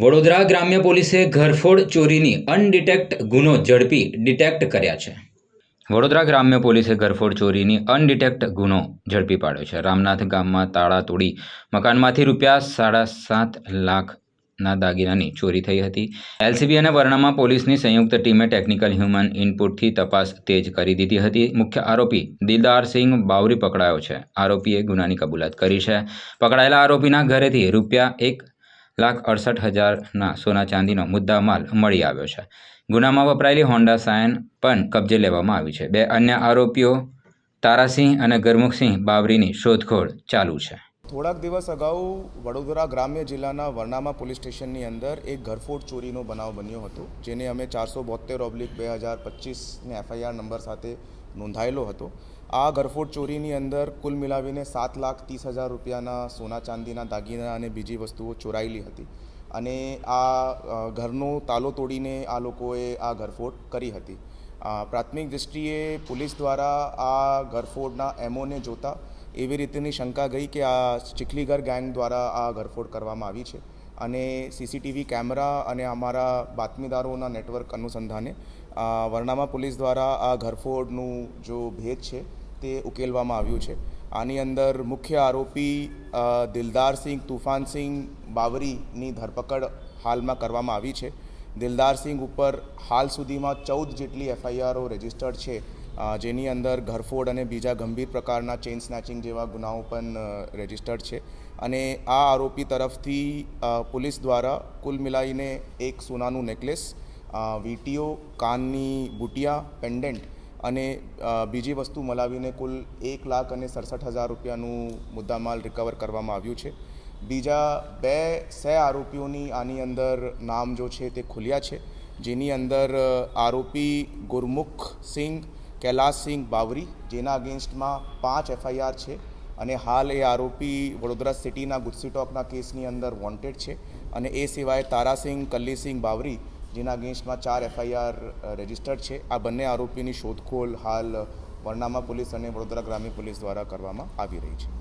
વડોદરા ગ્રામ્ય પોલીસે ઘરફોડ ચોરીની અનડિટેક્ટ ગુનો ઝડપી ડિટેક્ટ કર્યા છે. વડોદરા ગ્રામ્ય પોલીસે ઘરફોડ ચોરીની અનડિટેક્ટ ગુનો ઝડપી પાડ્યો છે. રામનાથ ગામમાં તાળા તોડી મકાનમાંથી રૂપિયા સાડા સાત લાખના દાગીનાની ચોરી થઈ હતી. એલસીબી અને વર્ણામાં પોલીસની સંયુક્ત ટીમે ટેકનિકલ હ્યુમન ઇનપુટથી તપાસ તેજ કરી દીધી હતી. મુખ્ય આરોપી દિલદારસિંહ બાવરી પકડાયો છે. આરોપીએ ગુનાની કબૂલાત કરી છે. પકડાયેલા આરોપીના ઘરેથી રૂપિયા એક લાખ અડસઠ હજારના સોના ચાંદીનો મુદ્દામાલ મળી આવ્યો છે. ગુનામાં વપરાયેલી હોન્ડા સાયન પણ કબજે લેવામાં આવી છે. બે અન્ય આરોપીઓ તારાસિંહ અને ગરમુખસિંહ બાવરીની શોધખોળ ચાલુ છે. થોડાક દિવસ અગાઉ વડોદરા ગ્રામ્ય જિલ્લાના વરનામા પોલીસ સ્ટેશનની અંદર એક ઘરફોડ ચોરીનો બનાવ બન્યો હતો, જેને અમે ચારસો બોતેર ઓબ્લિક બે હજાર પચીસને એફઆઈઆર નંબર સાથે નોંધાયેલો હતો. આ ઘરફોડ ચોરીની અંદર કુલ મિલાવીને સાત લાખ ત્રીસ હજાર રૂપિયાના સોના ચાંદીના દાગીના અને બીજી વસ્તુઓ ચોરાયેલી હતી અને આ ઘરનો તાલો તોડીને આ લોકોએ આ ઘરફોડ કરી હતી. પ્રાથમિક દૃષ્ટિએ પોલીસ દ્વારા આ ઘરફોડના એમઓને જોતા એવી રીતની શંકા ગઈ કે આ ચીખલીગર ગેંગ દ્વારા આ ઘરફોડ કરવામાં આવી છે. અને સીસીટીવી કેમેરા અને અમારા બાતમીદારોના નેટવર્ક અનુસંધાને વર્ણામા પોલીસ દ્વારા આ ઘરફોડનું જો ભેદ છે, તે ઉકેલવામાં આવ્યું છે. આની અંદર મુખ્ય આરોપી દિલદારસિંહ તુફાનસિંહ બાવરીની ધરપકડ હાલમાં કરવામાં આવી છે. દિલદારસિંહ ઉપર હાલ સુધીમાં ચૌદ જેટલી એફઆઈઆરઓ રજિસ્ટર્ડ છે. જેની અંદર ઘરફોડ અને બીજા ગંભીર પ્રકારના ચેઇન સ્નેચિંગ જેવા ગુનાઓ પણ રજિસ્ટર્ડ છે. અને આ આરોપી તરફથી પોલીસ દ્વારા કુલ મિલાઈને એક સોનાનું નેકલેસ વીટીઓ, કાનની બુટિયા, પેન્ડન્ટ અને બીજી વસ્તુ મલાવીને કુલ એક લાખ અને સડસઠ હજાર રૂપિયાનું મુદ્દામાલ રિકવર કરવામાં આવ્યું છે. બીજા બે સે આરોપીઓની આની અંદર નામ જો છે તે ખુલ્યા છે. જેની અંદર આરોપી ગુરમુખ સિંહ કૈલાસસિંહ બાવરી, જેના અગેન્સ્ટમાં પાંચ એફઆઈઆર છે અને હાલ એ આરોપી વડોદરા સિટીના ગુસ્સીટોકના કેસની અંદર વોન્ટેડ છે અને એ સિવાય તારાસિંહ કલ્લીસિંહ બાવરી, જેના અગેન્સ્ટમાં ચાર એફઆઈઆર રજિસ્ટર્ડ છે. આ બંને આરોપીની શોધખોળ હાલ વર્ણામા પોલીસ અને વડોદરા ગ્રામ્ય પોલીસ દ્વારા કરવામાં આવી રહી છે.